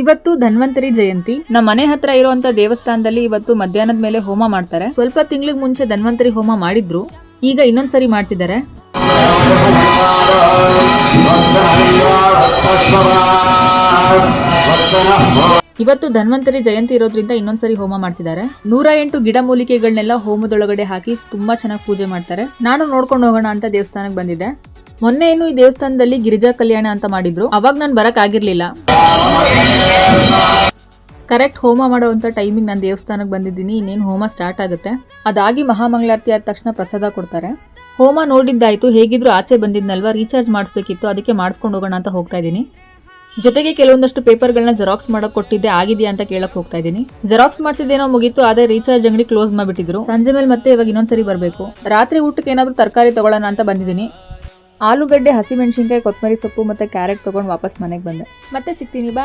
ಇವತ್ತು ಧನ್ವಂತರಿ ಜಯಂತಿ. ನಮ್ಮ ಮನೆ ಹತ್ರ ಇರುವಂತ ದೇವಸ್ಥಾನದಲ್ಲಿ ಇವತ್ತು ಮಧ್ಯಾಹ್ನದ ಮೇಲೆ ಹೋಮ ಮಾಡ್ತಾರೆ. ಸ್ವಲ್ಪ ತಿಂಗಳಿಗೆ ಮುಂಚೆ ಧನ್ವಂತರಿ ಹೋಮ ಮಾಡಿದ್ರು. ಈಗ ಇನ್ನೊಂದ್ಸರಿ ಮಾಡ್ತಿದ್ದಾರೆ ಇವತ್ತು ಧನ್ವಂತರಿ ಜಯಂತಿ ಇರೋದ್ರಿಂದ ಇನ್ನೊಂದ್ಸರಿ ಹೋಮ ಮಾಡ್ತಿದ್ದಾರೆ ನೂರ ಎಂಟು ಗಿಡಮೂಲಿಕೆಗಳನ್ನೆಲ್ಲ ಹೋಮದೊಳಗಡೆ ಹಾಕಿ ತುಂಬಾ ಚೆನ್ನಾಗಿ ಪೂಜೆ ಮಾಡ್ತಾರೆ. ನಾನು ನೋಡ್ಕೊಂಡು ಹೋಗೋಣ ಅಂತ ದೇವಸ್ಥಾನಕ್ಕೆ ಬಂದಿದ್ದೆ. ಮೊನ್ನೆ ಏನು ಈ ದೇವಸ್ಥಾನದಲ್ಲಿ ಗಿರಿಜಾ ಕಲ್ಯಾಣ ಅಂತ ಮಾಡಿದ್ರು. ಅವಾಗ ನಾನು ಬರಕ್ ಆಗಿರ್ಲಿಲ್ಲ. ಕರೆಕ್ಟ್ ಹೋಮ ಮಾಡುವಂತ ಟೈಮಿಂಗ್ ನಾನು ದೇವಸ್ಥಾನಕ್ಕೆ ಬಂದಿದ್ದೀನಿ. ಇನ್ನೇನು ಹೋಮ ಸ್ಟಾರ್ಟ್ ಆಗುತ್ತೆ. ಅದಾಗಿ ಮಹಾಮಂಗಳಾರತಿ ಆದ ತಕ್ಷಣ ಪ್ರಸಾದ ಕೊಡ್ತಾರೆ. ಹೋಮ ನೋಡಿದ್ದಾಯ್ತು. ಹೇಗಿದ್ರು ಆಚೆ ಬಂದಿದ್ನಲ್ವಾ? ರೀಚಾರ್ಜ್ ಮಾಡಿಸ್ಬೇಕಿತ್ತು. ಅದಕ್ಕೆ ಮಾಡಿಸ್ಕೊಂಡು ಹೋಗೋಣ ಅಂತ ಹೋಗ್ತಾ ಇದ್ದೀನಿ. ಜೊತೆಗೆ ಕೆಲವೊಂದಷ್ಟು ಪೇಪರ್ಗಳನ್ನ ಜೆರಾಕ್ಸ್ ಮಾಡಕ್ ಕೊಟ್ಟಿದ್ದೆ. ಆಗಿದೆಯಾ ಅಂತ ಕೇಳಕ್ ಹೋಗ್ತಾ ಇದ್ದೀನಿ. ಜೆರಾಕ್ಸ್ ಮಾಡಿಸಿದೇನೋ ಮುಗೀತು. ಆದ್ರೆ ರೀಚಾರ್ಜ್ ಅಂಗಡಿ ಕ್ಲೋಸ್ ಮಾಡಿಬಿಟ್ಟಿದ್ರು. ಸಂಜೆ ಮೇಲೆ ಮತ್ತೆ ಇವಾಗ ಇನ್ನೊಂದ್ಸರಿ ಬರಬೇಕು. ರಾತ್ರಿ ಊಟಕ್ಕೆ ಏನಾದರೂ ತರಕಾರಿ ತಗೊಳ್ಳೋಣ ಅಂತ ಬಂದಿದ್ದೀನಿ. ಆಲೂಗಡ್ಡೆ ಹಸಿಮೆಣಸಿನ್ಕಾಯಿ ಕೊತ್ತಂಬರಿ ಸೊಪ್ಪು ಮತ್ತೆ ಕ್ಯಾರೆಟ್ ತಗೊಂಡು ವಾಪಸ್ ಮನೆಗೆ ಬಂದೆ. ಮತ್ತೆ ಸಿಗ್ತೀನಿ ಬಾಯ್